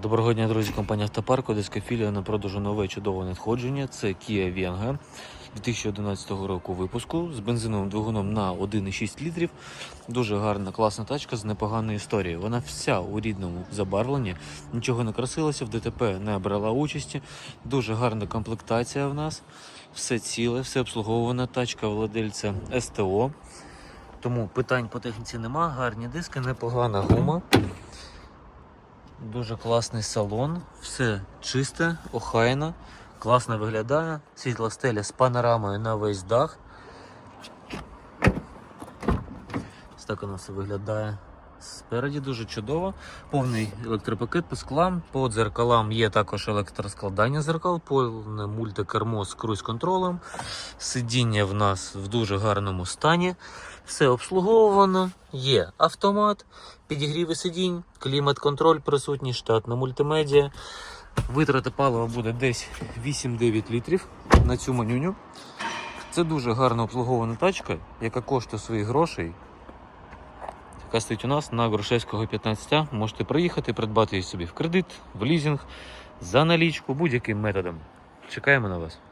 Доброго дня, друзі, компанія Автопарк, Одеська філія на продажу нове чудове надходження. Це Kia Venga 2011 року випуску з бензиновим двигуном на 1,6 літрів. Дуже гарна, класна тачка з непоганою історією. Вона вся у рідному забарвленні, нічого не красилося, в ДТП не брала участі. Дуже гарна комплектація в нас. Все ціле, все обслуговувана тачка владельця СТО. Тому питань по техніці нема, гарні диски, непогана гума. Дуже класний салон, все чисте, охайно, класно виглядає. Світла стеля з панорамою на весь дах. Ось так воно все виглядає. Спереді дуже чудово. Повний електропакет по склам. По дзеркалам є також електроскладання зеркал, повне мультикермо з круїз-контролем. Сидіння в нас в дуже гарному стані. Все обслуговувано. Є автомат, підігріви сидінь, клімат-контроль присутній, штатна мультимедіа. Витрата палива буде десь 8-9 літрів на цю манюню. Це дуже гарно обслугована тачка, яка коштує своїх грошей. Яка стоїть у нас на Грушевського 15. Можете приїхати, придбати її собі в кредит, в лізинг, за налічку, будь-яким методом. Чекаємо на вас.